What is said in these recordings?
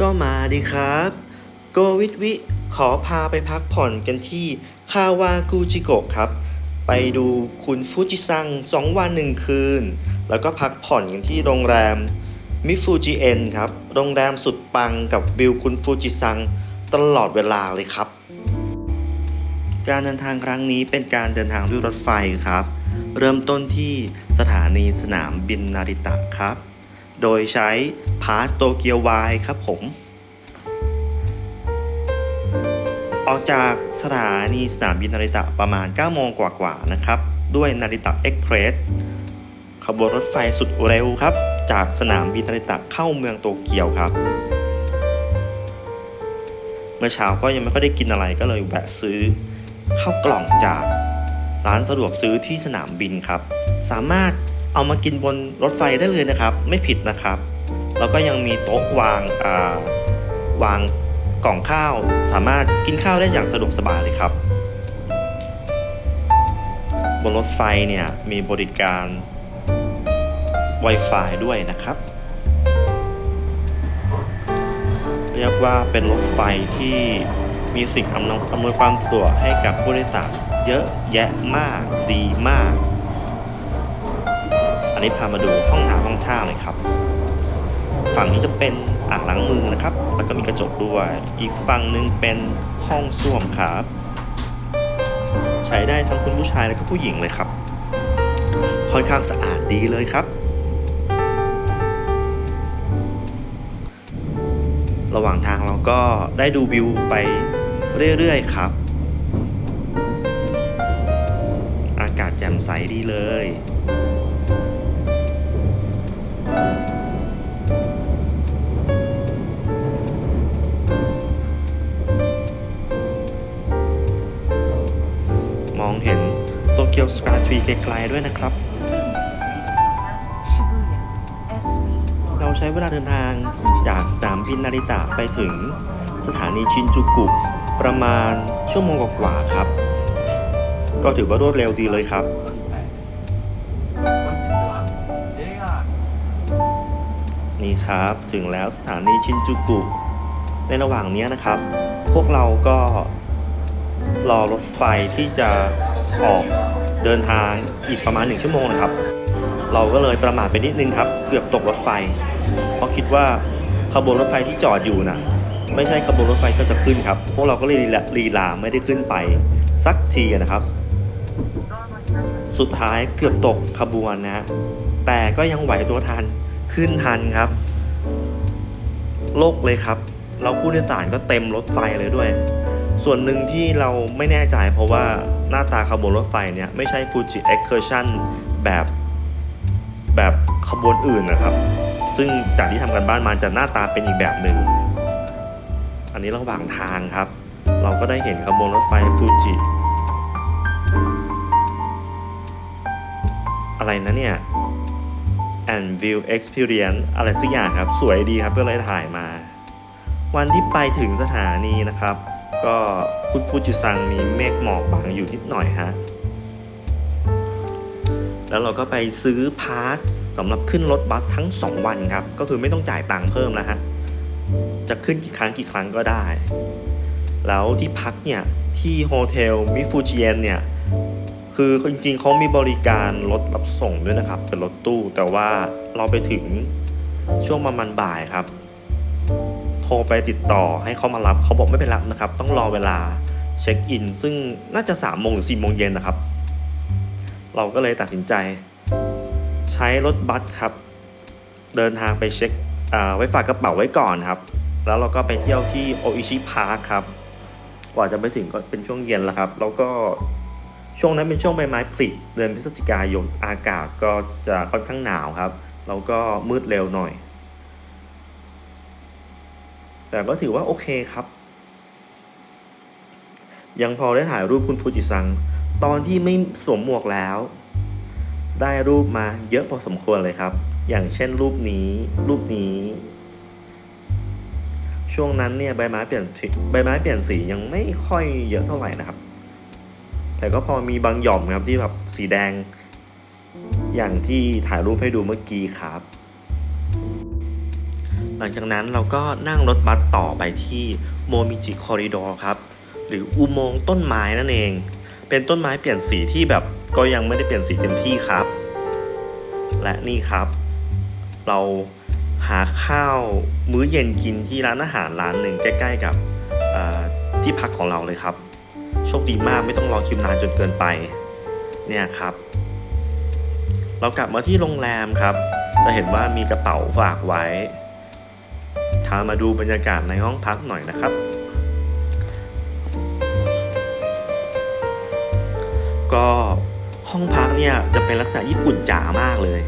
ก็มาดีครับ โกวิทวิ ขอพาไปพักผ่อนกันที่คาวากูจิโกะครับ ไปดูคุณฟูจิซังสองวันหนึ่งคืน แล้วก็พักผ่อนกันที่โรงแรมมิฟูจิเอ็นครับ โรงแรมสุดปังกับวิวคุณฟูจิซังตลอดเวลาเลยครับ การเดินทางครั้งนี้เป็นการเดินทางด้วยรถไฟครับ เริ่มต้นที่สถานีสนามบินนาริตะครับ โดยใช้พาสโตเกียวไวครับผม ออกจากสถานีสนามบินนาริตะประมาณ 9 โมงกว่าๆนะครับ ด้วยนาริตะเอ็กเพรสขบวนรถไฟสุดเร็วครับ จากสนามบินนาริตะเข้าเมืองโตเกียวครับ เมื่อเช้าก็ยังไม่ค่อยได้กินอะไรก็เลยแวะซื้อข้าวกล่องจากร้านสะดวกซื้อที่สนามบินครับ สามารถ เอามากินบนรถไฟได้เลยนะครับ ไม่ผิดนะครับ แล้วก็ยังมีโต๊ะวางาวางกล่องข้าว สามารถกินข้าวได้อย่างสะดวกสบายเลยครับ บนรถไฟเนี่ยมีบริการ Wi-Fi ด้วยนะครับ เรียกว่าเป็นรถไฟที่มีสิ่งอำนวยความสะดวกให้กับผู้โดยสารเยอะแยะมากดีมาก อันนี้พามาดูห้องน้ำห้องท่าเลยครับ ฝั่งนี้จะเป็นอ่างล้างมือนะครับ แล้วก็มีกระจกด้วย อีกฝั่งหนึ่งเป็นห้องส้วมครับ ใช้ได้ทั้งคุณผู้ชายและก็ผู้หญิงเลยครับ ค่อนข้างสะอาดดีเลยครับ ระหว่างทางเราก็ได้ดูวิวไปเรื่อยๆครับ อากาศแจ่มใสดีเลย ยวสกาทรีไกลๆด้วยนะครับ เราใช้เวลาเดินทางจากสนามบินนาริตะไปถึงสถานีชินจูกุประมาณชั่วโมงกว่าๆครับ ก็ถือว่ารวดเร็วดีเลยครับนี่ครับถึงแล้วสถานีชินจูกุ ในระหว่างนี้นะครับ พวกเราก็รอรถไฟที่จะออก เดินทางอีกประมาณหนึ่งชั่วโมงนะครับ เราก็เลยประมาทไปนิดนึงครับ เกือบตกรถไฟ เพราะคิดว่าขบวนรถไฟที่จอดอยู่นะไม่ใช่ขบวนรถไฟก็จะขึ้นครับ พวกเราก็เลยลีลาลีลาไม่ได้ขึ้นไปสักทีนะครับ สุดท้ายเกือบตกขบวนนะฮะแต่ก็ยังไหวตัวทันขึ้นทันครับ โลกเลยครับ เราผู้โดยสารก็เต็มรถไฟเลยด้วย ส่วนหนึ่งที่เราไม่แน่ใจเพราะว่าหน้าตาขบวนรถไฟเนี่ยไม่ใช่ Fuji Excursion แบบแบบขบวนอื่นนะครับ ซึ่งจากที่ทำกันบ้านมาจะหน้าตาเป็นอีกแบบหนึ่ง อันนี้ระหว่างทางครับ เราก็ได้เห็นขบวนรถไฟฟูจิ อะไรนะเนี่ย and view experience อะไรสักอย่างครับ สวยดีครับก็เลยถ่ายมา วันที่ไปถึงสถานีนะครับ ก็คุณฟูจิซังมีเมฆหมอกบังอยู่นิดหน่อยฮะ แล้วเราก็ไปซื้อพาสสำหรับขึ้นรถบัสทั้ง 2 วันครับ ก็คือไม่ต้องจ่ายตังค์เพิ่มแล้วฮะ จะขึ้นกี่ครั้งกี่ครั้งก็ได้ แล้วที่พักเนี่ย ที่โฮเทลมิฟูจิเอนเนี่ย คือจริงๆเขามีบริการรถรับส่งด้วยนะครับ เป็นรถตู้แต่ว่าเราไปถึงช่วงประมาณบ่ายครับ โทรไปติดต่อให้เขามารับเขาบอกไม่เป็นรับนะครับ ต้องรอเวลาเช็คอิน ซึ่งน่าจะ3ามโมงหรือ4ี่โมงเย็นนะครับ เราก็เลยตัดสินใจ ใช้รถบัสครับ เดินทางไปเช็คอ่าไว้ฝากกระเป๋าไว้ก่อนครับ แล้วเราก็ไปเที่ยวที่โออิชิพาร์คครับ กว่าจะไปถึงก็เป็นช่วงเย็นแล้วครับ แล้วก็ช่วงนั้นเป็นช่วงใบไม้ผลิเดือนพฤศจิกายนอากาศก็จะค่อนข้างหนาวครับ แล้วก็มืดเร็วหน่อย แต่ก็ถือว่าโอเคครับ ยังพอได้ถ่ายรูปคุณฟูจิซัง ตอนที่ไม่สวมหมวกแล้ว ได้รูปมาเยอะพอสมควรเลยครับ อย่างเช่นรูปนี้ รูปนี้ ช่วงนั้นเนี่ยใบไม้เปลี่ยนใบไม้เปลี่ยนสียังไม่ค่อยเยอะเท่าไหร่นะครับ แต่ก็พอมีบางหย่อมครับที่แบบสีแดง อย่างที่ถ่ายรูปให้ดูเมื่อกี้ครับ หลังจากนั้นเราก็นั่งรถบัสต่อไปที่โมมิจิคอริดอร์ครับ หรืออุโมงค์ต้นไม้นั่นเอง เป็นต้นไม้เปลี่ยนสีที่แบบก็ยังไม่ได้เปลี่ยนสีเต็มที่ครับ และนี่ครับ เราหาข้าวมื้อเย็นกินที่ร้านอาหารร้านหนึ่งใกล้ ๆ กับที่พักของเราเลยครับ โชคดีมากไม่ต้องรอคิวนานจนเกินไป เนี่ยครับ เรากลับมาที่โรงแรมครับ จะเห็นว่ามีกระเป๋าฝากไว้ พามาดูบรรยากาศในห้องพักหน่อยนะครับ ก็ห้องพักเนี่ยจะเป็นลักษณะญี่ปุ่นจ๋ามากเลย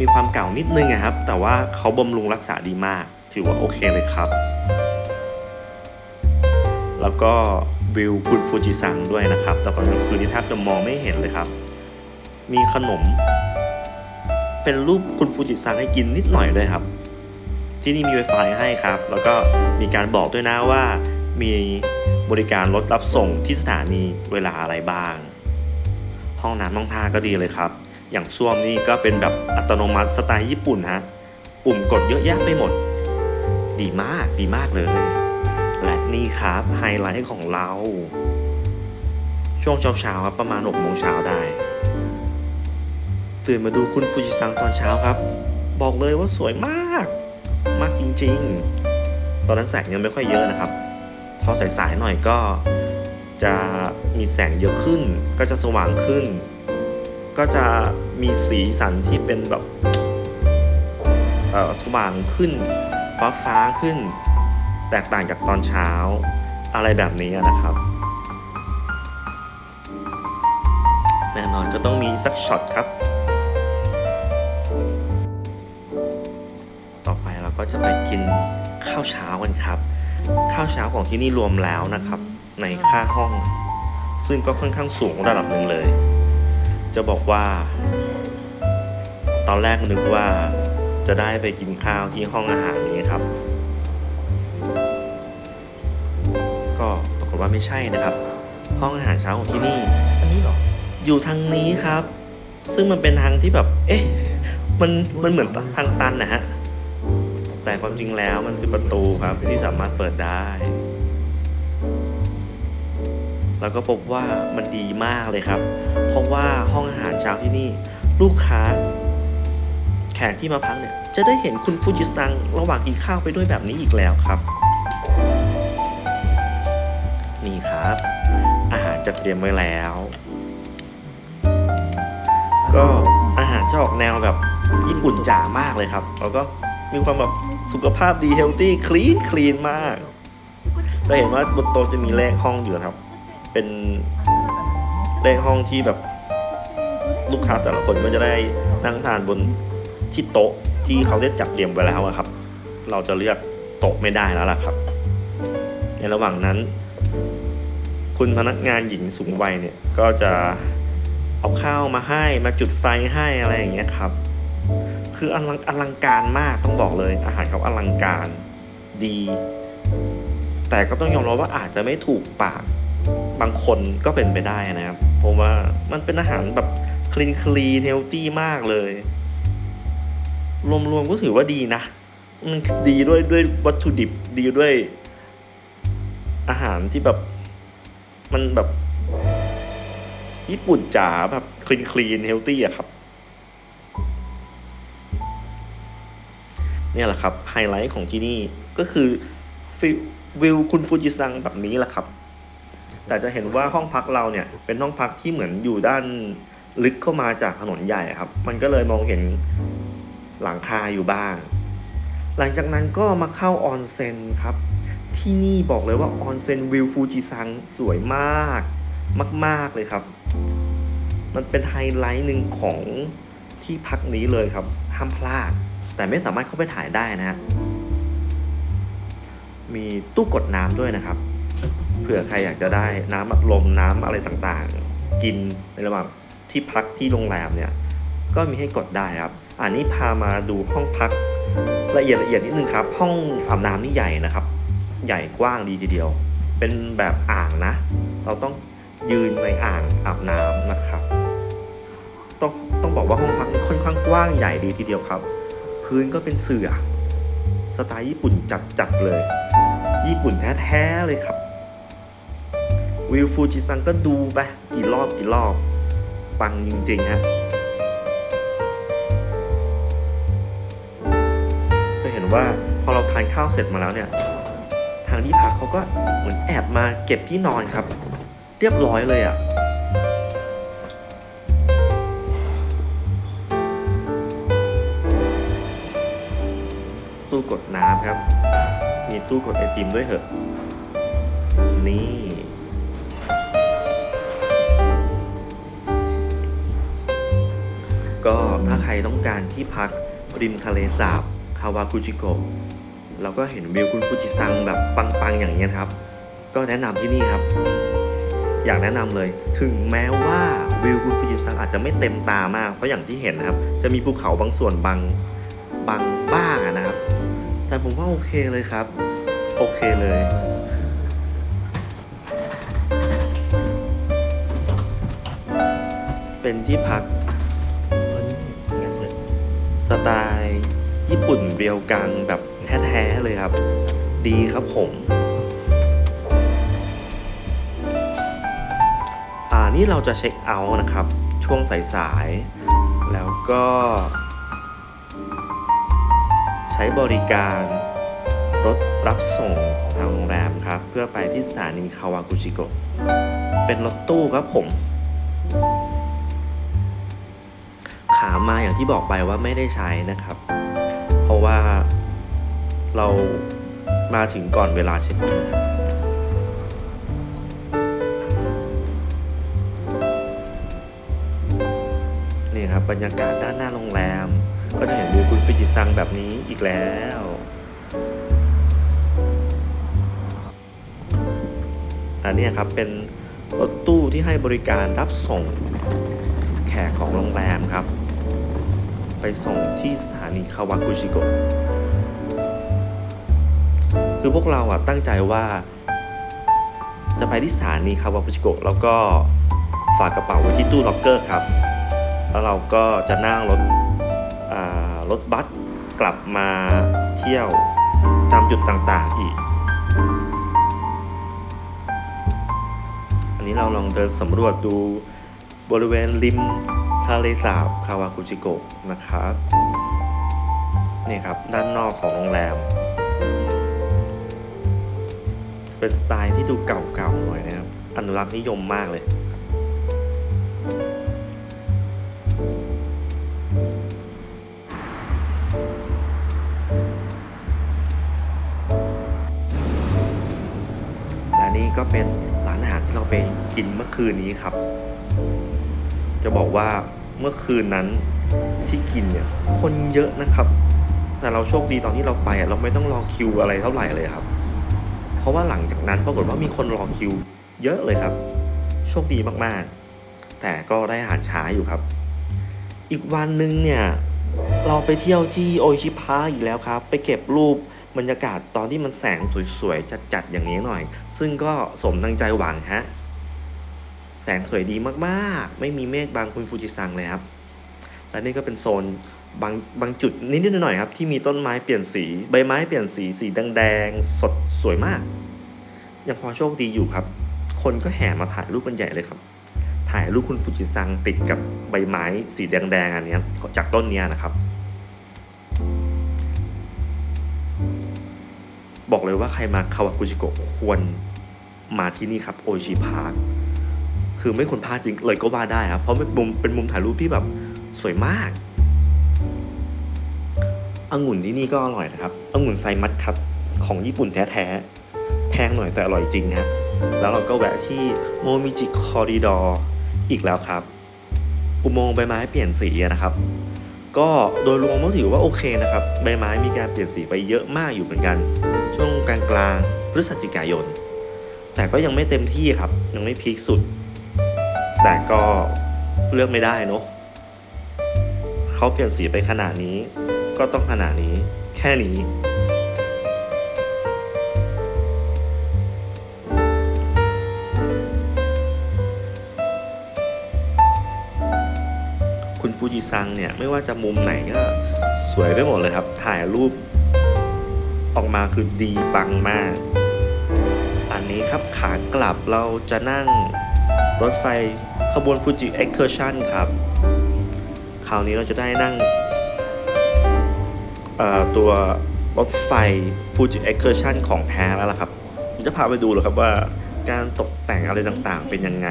มีความเก่านิดนึงอะครับ แต่ว่าเขาบำรุงรักษาดีมาก ถือว่าโอเคเลยครับ แล้วก็วิวคุณฟูจิซังด้วยนะครับ แต่ตอนกลางคืนนี่แทบจะมองไม่เห็นเลยครับ มีขนม เป็นรูปคุณฟูจิซังให้กินนิดหน่อยด้วยครับ ที่นี่มี Wi-Fi ให้ครับ แล้วก็มีการบอกด้วยนะว่า มีบริการรถรับส่งที่สถานีเวลาอะไรบ้าง ห้องน้ำห้องท่าก็ดีเลยครับ อย่างส้วมนี่ก็เป็นแบบอัตโนมัติสไตล์ญี่ปุ่นฮะ ปุ่มกดเยอะแยะไปหมด ดีมากดีมากเลย และนี่ครับไฮไลท์ของเรา ช่วงเช้าๆครับประมาณ6โมงเช้าได้ตื่นมาดูคุณฟูจิซังตอนเช้าครับ บอกเลยว่าสวยมาก มากจริง ๆ ตอนนั้นแสงยังไม่ค่อยเยอะนะครับ พอสายๆหน่อยก็จะมีแสงเยอะขึ้น ก็จะสว่างขึ้น ก็จะมีสีสันที่เป็นแบบสว่างขึ้น ฟ้าฟ้าขึ้น แตกต่างจากตอนเช้าอะไรแบบนี้นะครับ แน่นอนก็ต้องมีสักช็อตครับ ก็จะไปกินข้าวเช้ากันครับ ข้าวเช้าของที่นี่รวมแล้วนะครับ ในค่าห้อง ซึ่งก็ค่อนข้างสูงระดับหนึ่งเลย จะบอกว่า ตอนแรกนึกว่าจะได้ไปกินข้าวที่ห้องอาหารนี้ครับ ก็ปรากฏว่าไม่ใช่นะครับ ห้องอาหารเช้าของที่นี่อันนี้เหรออยู่ทางนี้ครับ ซึ่งมันเป็นทางที่แบบ เอ๊ะมันมันเหมือนทางตันนะฮะ แต่ความจริงแล้วมันคือประตูครับที่สามารถเปิดได้ แล้วก็พบว่ามันดีมากเลยครับ เพราะว่าห้องอาหารเช้าที่นี่ลูกค้า แขกที่มาพักเนี่ย จะได้เห็นคุณฟูจิซังระหว่างกินข้าวไปด้วยแบบนี้อีกแล้วครับ นี่ครับ อาหารจะเตรียมไว้แล้ว ก็อาหารจะออกแนวแบบญี่ปุ่นจ๋ามากเลยครับ แล้วก็ มีความแบบสุขภาพดีเฮลตี้คลีนคลีนมาก จะเห็นว่าบนโต๊ะจะมีเลขห้องอยู่นะครับ เป็นเลขห้องที่แบบลูกค้าแต่ละคนก็จะได้นั่งทานบนที่โต๊ะที่เขาได้จัดเตรียมไว้แล้วครับ เราจะเลือกโต๊ะไม่ได้แล้วล่ะครับ ในระหว่างนั้น คุณพนักงานหญิงสูงวัยเนี่ยก็จะเอาข้าวมาให้มาจุดไฟให้อะไรอย่างเงี้ยครับ คืออลังอลังการมากต้องบอกเลย อาหารเขาอลังการดี แต่ก็ต้องยอมรับว่าอาจจะไม่ถูกปากบางคนก็เป็นไปได้นะครับเพราะว่ามันเป็นอาหารแบบคลีนคลีนเฮลตี้มากเลย รวมๆก็ถือว่าดีนะมันดีด้วยด้วยวัตถุดิบดีด้วย อาหารที่แบบมันแบบ ญี่ปุ่นจ๋าแบบคลีนคลีนเฮลตี้อะครับ เนี่ยแหละครับไฮไลท์ของที่นี่ก็คือวิวคุณฟูจิซังแบบนี้แหละครับ แต่จะเห็นว่าห้องพักเราเนี่ยเป็นห้องพักที่เหมือนอยู่ด้านลึกเข้ามาจากถนนใหญ่ครับ มันก็เลยมองเห็นหลังคาอยู่บ้าง หลังจากนั้นก็มาเข้าออนเซ็นครับ ที่นี่บอกเลยว่าออนเซ็นวิวฟูจิซังสวยมาก มาก ๆเลยครับ มันเป็นไฮไลท์หนึ่งของที่พักนี้เลยครับ ห้ามพลาด แต่ไม่สามารถเข้าไปถ่ายได้นะฮะ มีตู้กดน้ำด้วยนะครับ เผื่อใครอยากจะได้น้ำอัดลมน้ำอะไรต่างๆ กินในระหว่างที่พักที่โรงแรมเนี่ย ก็มีให้กดได้ครับ อันนี้พามาดูห้องพักละเอียดละเอียดนิดนึงครับ ห้องอาบน้ำนี่ใหญ่นะครับ ใหญ่กว้างดีทีเดียว เป็นแบบอ่างนะ เราต้องยืนในอ่างอาบน้ำนะครับ ต้องต้องบอกว่าห้องพักนี่ค่อนข้างกว้างใหญ่ดีทีเดียวครับ พื้นก็เป็นเสื่อสไตล์ญี่ปุ่นจัดๆเลย ญี่ปุ่นแท้ๆเลยครับ วิวฟูจิซังก็ดูไปกี่รอบกี่รอบ ปังจริงๆฮะจะเห็นว่าพอเราทานข้าวเสร็จมาแล้วเนี่ย ทางที่พักเขาก็เหมือนแอบมาเก็บที่นอนครับ เรียบร้อยเลยอะ่ะ ตู้กดน้ำครับ มีตู้กดไอติมด้วยเหอะนี่ก็ถ้าใครต้องการที่พักริมทะเลสาบคาวากุจิโกะแล้วก็เห็นวิวคุณฟูจิซังแบบปังๆอย่างเงี้ยครับ ก็แนะนำที่นี่ครับ อยากแนะนำเลย ถึงแม้ว่าวิวคุณฟูจิซังอาจจะไม่เต็มตามาก เพราะอย่างที่เห็นนะครับ จะมีภูเขาบางส่วนบางบางบ้างอะนะครับ ผมว่าโอเคเลยครับ โอเคเลยเป็นที่พัก สไตล์ญี่ปุ่นเรียวกังแบบแท้ๆเลยครับ ดีครับผม อ่านี่เราจะเช็คเอาท์นะครับ ช่วงสายๆ แล้วก็ ช้บริการรถรับส่งของทางโรงแรมครับ เพื่อไปที่สถานีคาวากุชิโกะเป็นรถตู้ครับผม ขามาอย่างที่บอกไปว่าไม่ได้ใช้นะครับ เพราะว่าเรามาถึงก่อนเวลาเช็คอินครับนี่ครับบรรยากาศด้านหน้าโรงแรม ก็จะเห็นวิวคุณฟิจิซังแบบนี้อีกแล้วอันนี้ครับเป็นรถตู้ที่ให้บริการรับส่งแขกของโรงแรมครับ ไปส่งที่สถานีคาวากุชิโกะคือพวกเราอะตั้งใจว่า จะไปที่สถานีคาวากุชิโกะแล้วก็ฝากกระเป๋าไว้ที่ตู้ล็อกเกอร์ครับ แล้วเราก็จะนั่งรถ รถบัสกลับมาเที่ยวตามจุดต่างๆอีก อันนี้เราลองเดินสำรวจดูบริเวณริมทะเลสาบคาวากุจิโกะนะครับนี่ครับ ด้านนอกของโรงแรม เป็นสไตล์ที่ดูเก่าๆหน่อยนะครับ อนุรักษ์นิยมมากเลย เราไปกินเมื่อคืนนี้ครับ จะบอกว่าเมื่อคืนนั้นที่กินเนี่ยคนเยอะนะครับ แต่เราโชคดีตอนที่เราไปเราไม่ต้องรอคิวอะไรเท่าไหร่เลยครับ เพราะว่าหลังจากนั้นปรากฏว่ามีคนรอคิว เยอะเลยครับ โชคดีมากๆ แต่ก็ได้อาหารช้าอยู่ครับ อีกวันหนึ่งเนี่ยเราไปเที่ยวที่โอชิพาอีกแล้วครับ ไปเก็บรูป บรรยากาศตอนที่มันแสงสวยๆจัดๆอย่างนี้หน่อย ซึ่งก็สมดังใจหวังฮะ แสงสวยดีมากๆ ไม่มีเมฆบางคุณฟูจิซังเลยครับและนี่ก็เป็นโซนบางบางจุดนิดๆหน่อยๆครับ ที่มีต้นไม้เปลี่ยนสีใบไม้เปลี่ยนสีสีแดงๆสดสวยมาก ยังพอโชคดีอยู่ครับ คนก็แห่มาถ่ายรูปกันใหญ่เลยครับ ถ่ายรูปคุณฟูจิซังติดกับใบไม้สีแดงๆอันนี้จากต้นเนี้ยนะครับ บอกเลยว่าใครมาคาวากุจิโกะควรมาที่นี่ครับโอชิพาร์คคือไม่ควรพลาดจริงเลยก็ว่าได้ครับ เพราะเป็นมุมเป็นมุมถ่ายรูปที่แบบสวยมากองุ่นที่นี่ก็อร่อยนะครับองุ่นไซมัสครับของญี่ปุ่นแท้ๆแพงหน่อยแต่อร่อยจริงฮะแล้วเราก็แวะที่โมมิจิคอริดอร์อีกแล้วครับ อุโมงค์ใบไม้เปลี่ยนสีนะครับ ก็โดยรวมก็ถือว่าโอเคนะครับ ใบไม้มีการเปลี่ยนสีไปเยอะมากอยู่เหมือนกัน ช่วงกลางกลางพฤศจิกายน แต่ก็ยังไม่เต็มที่ครับ ยังไม่พีคสุด แต่ก็เลือกไม่ได้เนาะเขาเปลี่ยนสีไปขนาดนี้ ก็ต้องขนาดนี้ แค่นี้ คุณฟูจิซังเนี่ยไม่ว่าจะมุมไหนก็สวยไปหมดเลยครับ ถ่ายรูปออกมาคือดีปังมาก อันนี้ครับขากลับเราจะนั่งรถไฟขบวนฟูจิเอ็กเคอร์ชันครับ คราวนี้เราจะได้นั่งตัวรถไฟฟูจิเอ็กเคอร์ชันของแท้แล้วล่ะครับผมจะพาไปดูเลยครับว่าการตกแต่งอะไรต่างๆเป็นยังไง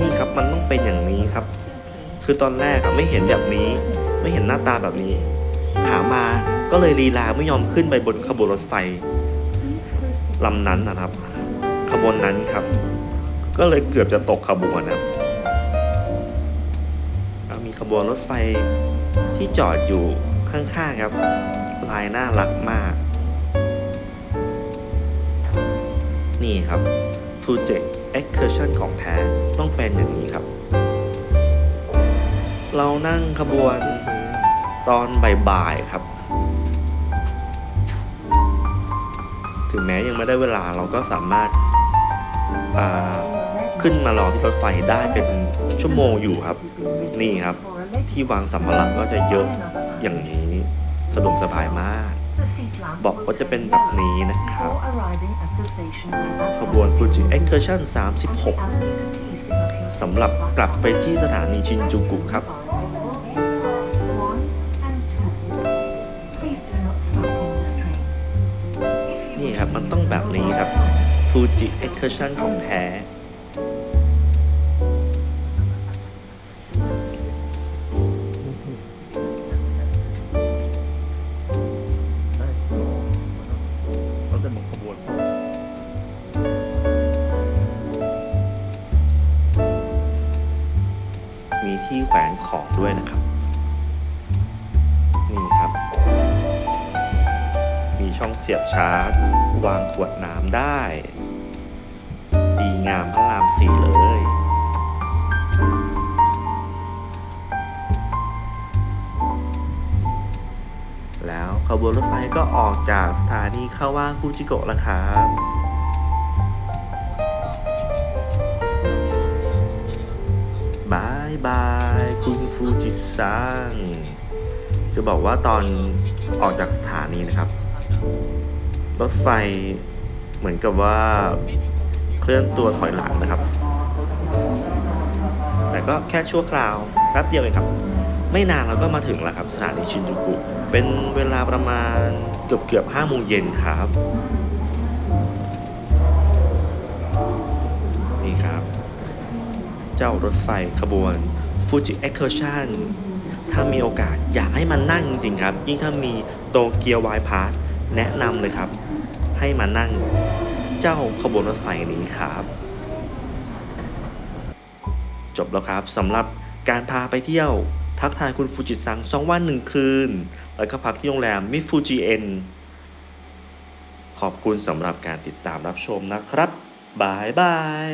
นี่ครับมันต้องเป็นอย่างนี้ครับ คือตอนแรกอะไม่เห็นแบบนี้ ไม่เห็นหน้าตาแบบนี้ ขามาก็เลยลีลาไม่ยอมขึ้นไปบนขบวนรถไฟลำนั้นนะครับ ขบวนนั้นครับ ก็เลยเกือบจะตกขบวนนะครับมีขบวนรถไฟที่จอดอยู่ข้างๆครับ ลายน่ารักมาก นี่ครับ f u j i Excursion ของแท้ต้องเป็นอย่างนี้ครับ เรานั่งขบวนตอนบ่ายๆครับ ถึงแม้ยังไม่ได้เวลาเราก็สามารถาขึ้นมารอที่รถไฟได้เป็นชั่วโมงอยู่ครับ นี่ครับ ที่วางสัมภาระก็จะเยอะอย่างนี้สะดวกสบายมาก บอกว่าจะเป็นแบบนี้นะครับขบวน Fuji Excursion 36สำหรับกลับไปที่สถานีชินจูกุครับ ครับ มันต้องแบบนี้ครับ Fuji Excursion ของแท้เราจะมองขบวนมีที่แขวนของด้วยนะครับ นี่ครับ มีช่องเสียบชาร์จ วางขวดน้ำได้ ดีงามพระรามสี่เลยแล้วขบวนรถไฟก็ออกจากสถานีเข้าว่างฟูจิโกะแล้วครับ บายบายคุณฟูจิซัง จะบอกว่าตอนออกจากสถานีนะครับ รถไฟเหมือนกับว่าเคลื่อนตัวถอยหลังนะครับ แต่ก็แค่ชั่วคราวแป๊บเดียวเองครับ ไม่นานเราก็มาถึงแล้วครับสถานีชินจูกุ เป็นเวลาประมาณเกือบเกือบห้าโมงเย็นครับ นี่ครับ เจ้ารถไฟขบวน Fuji Excursion ถ้ามีโอกาสอยากให้มันนั่งจริงๆครับ ยิ่งถ้ามีโตเกียวไวพาส แนะนำเลยครับ ให้มานั่งเจ้าขบวนรถไฟนี้ครับ จบแล้วครับสำหรับการพาไปเที่ยวทักทายคุณฟูจิซังสองวันหนึ่งคืน แล้วก็พักที่โรงแรมมิฟูจิเอ็นขอบคุณสำหรับการติดตามรับชมนะครับบายบาย